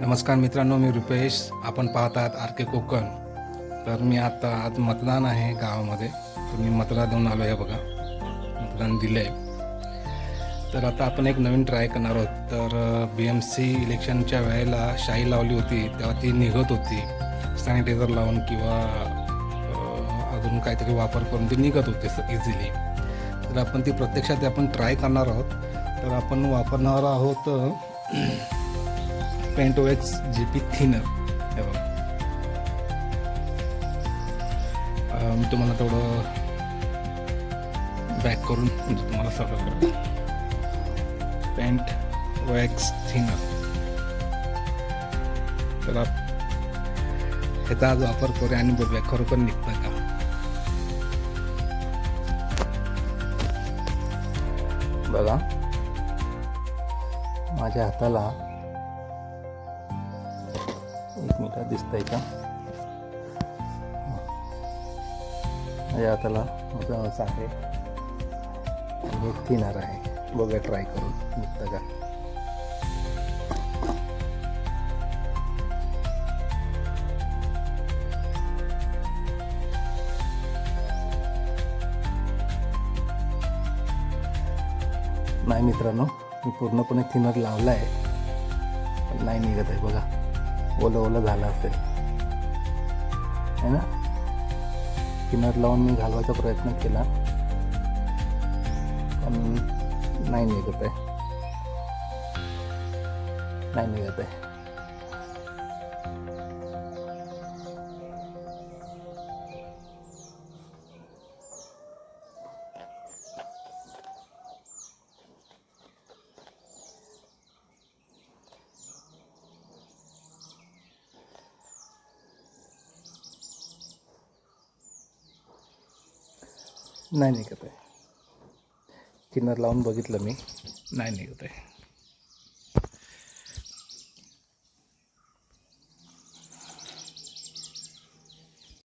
नमस्कार मित्रांनो मी रुपेश. आपण पाहत आहात आर के कोकण. तर मी आता आज मतदान आहे गावामध्ये. तर मी मतदान देऊन आलो आहे बघा. मतदान दिलं आहे तर आता आपण एक नवीन ट्राय करणार आहोत. तर बी एम सी इलेक्शनच्या वेळेला शाई लावली होती. तेव्हा ती निघत होती. सॅनिटायझर लावून किंवा अजून काहीतरी वापर करून ती निघत होते इझिली तर आपण ती प्रत्यक्षात आपण ट्राय करणार आहोत. तर आपण वापरणार आहोत पेंटोवेक्स जी पी थिनर हे बघा. मी तुम्हाला तेवढं बॅक करून म्हणजे तुम्हाला सगळं करतो. Paint wax thinner. तर आप- ह्याचा आज वापर करूया आणि बघूया. खरोखर निघतं का? बघा. माझ्या हाताला एक मिनिट दिसतंय का? या त्याला जवळच आहे. हे थिनर आहे. बघा ट्राय करून. निघतं का? नाही मित्रांनो मी पूर्णपणे थिनर लावला आहे पण नाही निघत आहे बघा. ओलं ओलं झालं असेल. है ना? थिनर लावून मी घालवायचा प्रयत्न केला. पण नाही निघत आहे. नाही निघत आहे. नाही निघत आहे. किन्नर लावून बघितलं मी नाही निघत आहे.